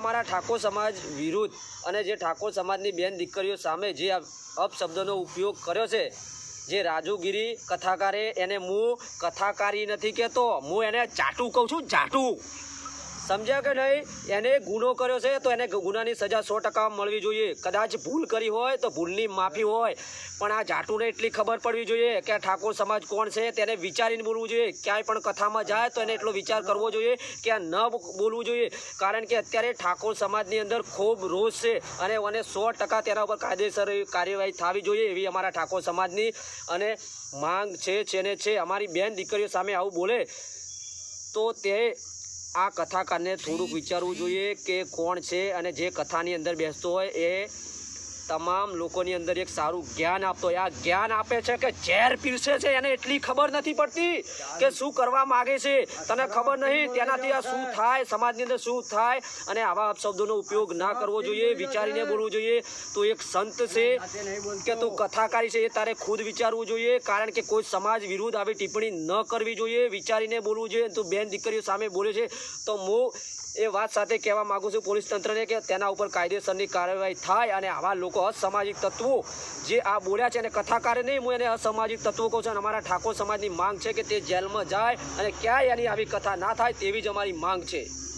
અમારા ઠાકોર સમાજ વિરુદ્ધ અને જે ઠાકોર સમાજની બેન દીકરીઓ સામે જે અપશબ્દનો ઉપયોગ કર્યો છે, જે રાજુગીરી કથાકારે એને હું કથાકારી નથી કહેતો હું એને ચાટું કહું છું, જાટું. સમજ્યા કે નહીં? એને ગુનો કર્યો છે તો એને ગુનાની સજા સો ટકા મળવી જોઈએ. કદાચ ભૂલ કરી હોય તો ભૂલની માફી હોય. પણ આ જાટુને એટલી ખબર પડવી જોઈએ કે આ ઠાકોર સમાજ કોણ છે તેને વિચારીને બોલવું જોઈએ. ક્યાંય પણ કથામાં જાય તો એને એટલો વિચાર કરવો જોઈએ કે આ ન બોલવું જોઈએ. કારણ કે અત્યારે ઠાકોર સમાજની અંદર ખૂબ રોષ છે અને મને સો ટકા તેના ઉપર કાયદેસર કાર્યવાહી થવી જોઈએ એવી અમારા ઠાકોર સમાજની અને માંગ છે છે ને છે. અમારી બેન દીકરીઓ સામે આવું બોલે તો તે આ કથાકારને થોડુંક વિચારવું જોઈએ કે કોણ છે અને જે કથાની અંદર બેસતો હોય એ તમામ લોકોની અંદર એક સારું જ્ઞાન આપતો આ જ્ઞાન આપે છે કે ઝેર પીરસે છે, એને એટલી ખબર નથી પડતી કે શું કરવા માગે છે. તને ખબર નહીં, તેનાથી આ શું થાય, સમાજની અંદર શું થાય, અને આવા અપશબ્દોનો ઉપયોગ ના કરવો જોઈએ, વિચારીને બોલવું જોઈએ. તો એક સંત છે કે તું કથાકારી છે એ તારે ખુદ વિચારવું જોઈએ, કારણ કે કોઈ સમાજ વિરુદ્ધ આવી ટિપ્પણી ન કરવી જોઈએ. વિચારીને બોલવું જોઈએ. તું બેન દીકરીઓ સામે બોલે છે. તો હું એ વાત સાથે કહેવા માંગુ છું પોલીસ તંત્રને કે તેના ઉપર કાયદેસરની કાર્યવાહી થાય અને આવા લોકો અસામાજિક તત્વો જે આ બોલ્યા છે અને કથાકારે નહીં, હું એને અસામાજિક તત્વો કહું છું અને અમારા ઠાકોર સમાજની માંગ છે કે તે જેલમાં જાય અને ક્યાંય એની આવી કથા ના થાય તેવી જ અમારી માંગ છે.